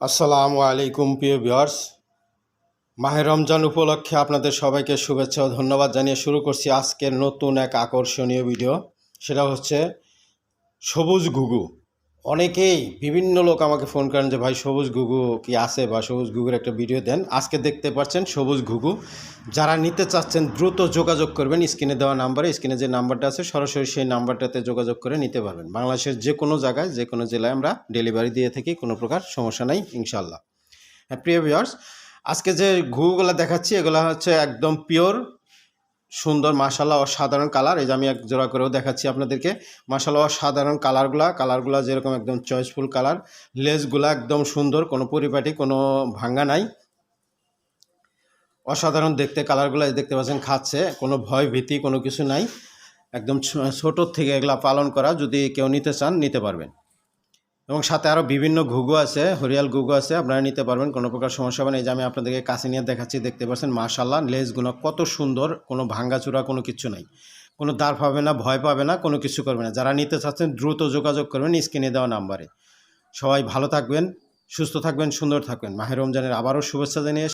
আসসালামু আলাইকুম, প্রিয় বিয়ার্স মাহে রমজান উপলক্ষে আপনাদের সবাইকে শুভেচ্ছা ও ধন্যবাদ জানিয়ে শুরু করছি আজকের নতুন এক আকর্ষণীয় ভিডিও সেটা হচ্ছে সবুজ ঘুঘু। অনেকেই বিভিন্ন লোক আমাকে ফোন করেন যে, ভাই, সবুজ ঘুঘু কি আছে? বা, সবুজ ঘুঘুর একটা ভিডিও দেন। আজকে দেখতে পাচ্ছেন সবুজ ঘুঘু। যারা নিতে চাচ্ছেন, দ্রুত যোগাযোগ করবেন। স্ক্রিনে দেওয়া নাম্বারে, স্ক্রিনে যে নাম্বারটা আছে, সরাসরি সেই নাম্বারটাতে যোগাযোগ করে নিতে পারবেন। বাংলাদেশের যে কোনো জায়গায় যে কোনো জেলায় আমরা ডেলিভারি দিয়ে থাকি, কোনো প্রকার সমস্যা নাই ইনশাল্লাহ হ্যাঁ প্রিয় ভিউয়ার্স আজকে যে ঘুঘুগুলো দেখাচ্ছি, এগুলো হচ্ছে একদম পিওর সুন্দর মাসাল্লাহ অসাধারণ কালার এই যে আমি এক জোড়া করেও দেখাচ্ছি আপনাদেরকে। মাসাল্লাহ অসাধারণ কালারগুলা কালারগুলা যেরকম একদম চয়েসফুল কালার লেসগুলা একদম সুন্দর। কোনো পরিপাটি, কোনো ভাঙ্গা নাই। অসাধারণ দেখতে কালারগুলো দেখতে পাচ্ছেন খাচ্ছে। কোনো ভয় ভীতি, কোনো কিছু নাই। একদম ছোটোর থেকে এগুলা পালন করা। যদি কেউ নিতে চান, নিতে পারবেন। এবং সাথে আরও বিভিন্ন ঘুঘু আছে, হরিয়াল ঘুঘু আছে, আপনারা নিতে পারবেন, কোনো প্রকার সমস্যা হবে না। এই যে আমি আপনাদেরকে কাছে নিয়ে দেখাচ্ছি, দেখতে পাচ্ছেন মাশাল্লাহ লেজগুলো কত সুন্দর, কোনো ভাঙ্গাচুরা, কোনো কিছু নাই। কোনো দ্বার পাবে না, ভয় পাবে না, কোনো কিছু করবে না। যারা নিতে চাচ্ছেন, দ্রুত যোগাযোগ করবেন স্ক্রিনে দেওয়া নাম্বারে। সবাই ভালো থাকবেন, সুস্থ থাকবেন, সুন্দর থাকবেন। মাহের রমজানের আবারও শুভেচ্ছা জানিয়ে